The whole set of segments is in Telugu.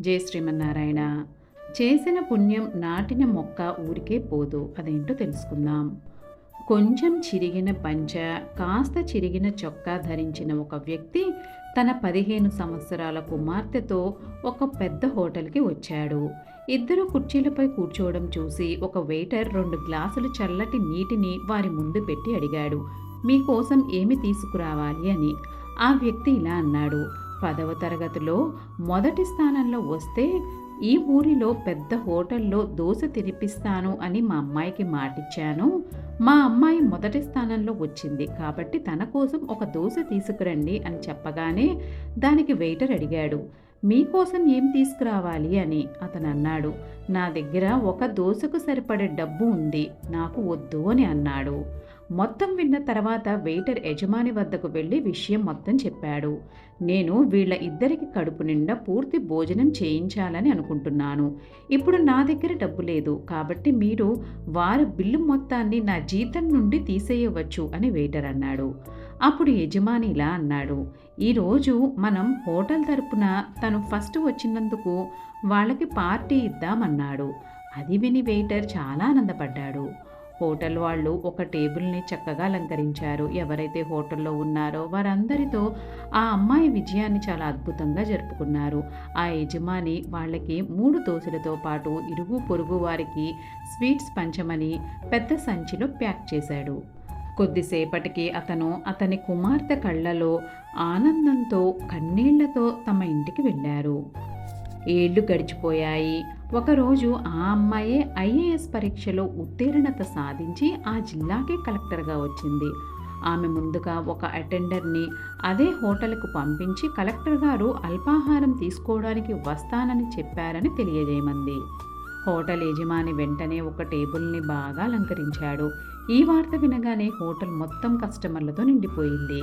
జై శ్రీమన్నారాయణ. చేసిన పుణ్యం నాటిన మొక్క ఊరికే పోదు అదేంటో తెలుసుకుందాం. కొంచెం చిరిగిన పంచ కాస్త చిరిగిన చొక్కా ధరించిన ఒక వ్యక్తి తన పదిహేను సంవత్సరాల కుమార్తెతో ఒక పెద్ద హోటల్కి వచ్చాడు. ఇద్దరు కుర్చీలపై కూర్చోవడం చూసి ఒక వెయిటర్ రెండు గ్లాసులు చల్లటి నీటిని వారి ముందు పెట్టి అడిగాడు. మీకోసం ఏమి తీసుకురావాలి? అని. ఆ వ్యక్తి ఇలా అన్నాడు. పదవ తరగతిలో మొదటి స్థానంలో వస్తే ఈ ఊరిలో పెద్ద హోటల్లో దోశ తినిపిస్తాను అని మా అమ్మాయికి మాటిచ్చాను. మా అమ్మాయి మొదటి స్థానంలో వచ్చింది కాబట్టి తన కోసం ఒక దోశ తీసుకురండి అని చెప్పగానే దానికి వెయిటర్ అడిగాడు. మీకోసం ఏం తీసుకురావాలి? అని అతను అన్నాడు నా దగ్గర ఒక దోశకు సరిపడే డబ్బు ఉంది. నాకు వద్దు అని అన్నాడు. మొత్తం విన్న తర్వాత వెయిటర్ యజమాని వద్దకు వెళ్ళి విషయం మొత్తం చెప్పాడు. నేను వీళ్ళ ఇద్దరికి కడుపు నిండా పూర్తి భోజనం చేయించాలని అనుకుంటున్నాను. ఇప్పుడు నా దగ్గర డబ్బు లేదు. కాబట్టి మీరు వారి బిల్లు మొత్తాన్ని నా జీతం నుండి తీసేయవచ్చు అని వెయిటర్ అన్నాడు. అప్పుడు యజమాని ఇలా అన్నాడు ఈరోజు మనం హోటల్ తరపున తను ఫస్ట్ వచ్చినందుకు వాళ్ళకి పార్టీ ఇద్దామన్నాడు. అది విని వెయిటర్ చాలా ఆనందపడ్డాడు. హోటల్ వాళ్ళు ఒక టేబుల్ని చక్కగా అలంకరించారు. ఎవరైతే హోటల్లో ఉన్నారో వారందరితో ఆ అమ్మాయి విజయాన్ని చాలా అద్భుతంగా జరుపుకున్నారు. ఆ యజమాని వాళ్ళకి మూడు దోశలతో పాటు ఇరుగు పొరుగు వారికి స్వీట్స్ పంచమని పెద్ద సంచిలో ప్యాక్ చేశాడు. కొద్దిసేపటికి అతను అతని కుమార్తె కళ్ళలో ఆనందంతో కన్నీళ్ళతో తమ ఇంటికి వెళ్ళారు. ఏళ్ళు గడిచిపోయాయి. ఒకరోజు ఆ అమ్మాయే ఐఏఎస్ పరీక్షలో ఉత్తీర్ణత సాధించి ఆ జిల్లాకే కలెక్టర్గా వచ్చింది. ఆమె ముందుగా ఒక అటెండర్ని అదే హోటల్కు పంపించి కలెక్టర్ గారు అల్పాహారం తీసుకోవడానికి వస్తానని చెప్పారని తెలియజేయమంది. హోటల్ యజమాని వెంటనే ఒక టేబుల్ని బాగా అలంకరించాడు. ఈ వార్త వినగానే హోటల్ మొత్తం కస్టమర్లతో నిండిపోయింది.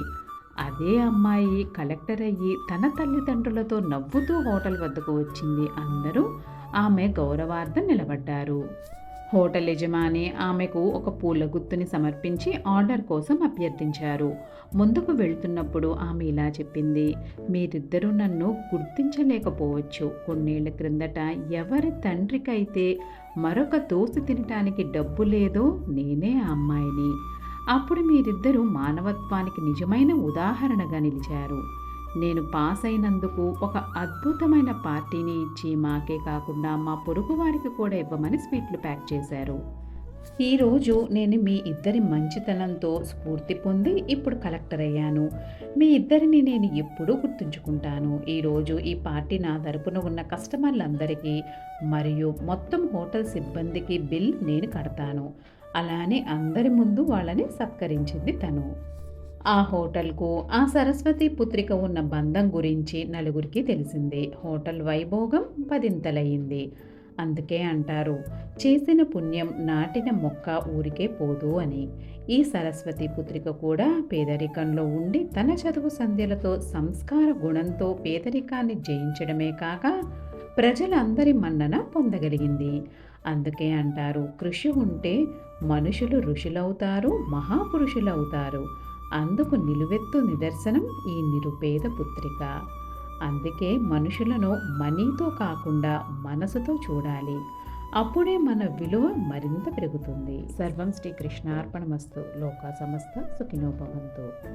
అదే అమ్మాయి కలెక్టర్ అయ్యి తన తల్లిదండ్రులతో నవ్వుతూ హోటల్ వద్దకు వచ్చింది. అందరూ ఆమె గౌరవార్థం నిలబడ్డారు. హోటల్ యజమాని ఆమెకు ఒక పూల గుత్తుని సమర్పించి ఆర్డర్ కోసం అభ్యర్థించారు. ముందుకు వెళ్తున్నప్పుడు ఆమె ఇలా చెప్పింది మీరిద్దరూ నన్ను గుర్తించలేకపోవచ్చు. కొన్నేళ్ళ క్రిందట ఎవరి తండ్రికైతే మరొక దోసు తినటానికి డబ్బు లేదో నేనే ఆ అమ్మాయిని. అప్పుడు మీరిద్దరూ మానవత్వానికి నిజమైన ఉదాహరణగా నిలిచారు. నేను పాస్ అయినందుకు ఒక అద్భుతమైన పార్టీని ఇచ్చి మాకే కాకుండా మా పొరుగు వారికి కూడా ఇవ్వమని స్వీట్లు ప్యాక్ చేశారు. ఈరోజు నేను మీ ఇద్దరి మంచితనంతో స్ఫూర్తి పొంది ఇప్పుడు కలెక్టర్ అయ్యాను. మీ ఇద్దరిని నేను ఎప్పుడూ గుర్తుంచుకుంటాను. ఈరోజు ఈ పార్టీ నా తరపున ఉన్న కస్టమర్లందరికీ మరియు మొత్తం హోటల్ సిబ్బందికి బిల్ నేను కడతాను. అలానే అందరి ముందు వాళ్ళని సత్కరించింది తను. ఆ హోటల్కు ఆ సరస్వతి పుత్రిక ఉన్న బంధం గురించి నలుగురికి తెలిసింది. హోటల్ వైభోగం పదింతలయ్యింది. అందుకే అంటారు చేసిన పుణ్యం నాటిన మొక్క ఊరికే పోదు అని. ఈ సరస్వతి పుత్రిక కూడా పేదరికంలో ఉండి తన చదువు సంధ్యలతో సంస్కార గుణంతో పేదరికాన్ని జయించడమే కాక ప్రజలందరి మన్నన పొందగలిగింది. అందుకే అంటారు కృషి ఉంటే మనుషులు ఋషులవుతారు మహాపురుషులవుతారు. అందుకు నిలువెత్తు నిదర్శనం ఈ నిరుపేద పుత్రిక. అందుకే మనుషులను మనీతో కాకుండా మనసుతో చూడాలి. అప్పుడే మన విలువ మరింత పెరుగుతుంది. సర్వం శ్రీ కృష్ణార్పణమస్తు లోకా సమస్త సుఖినోభవంతు.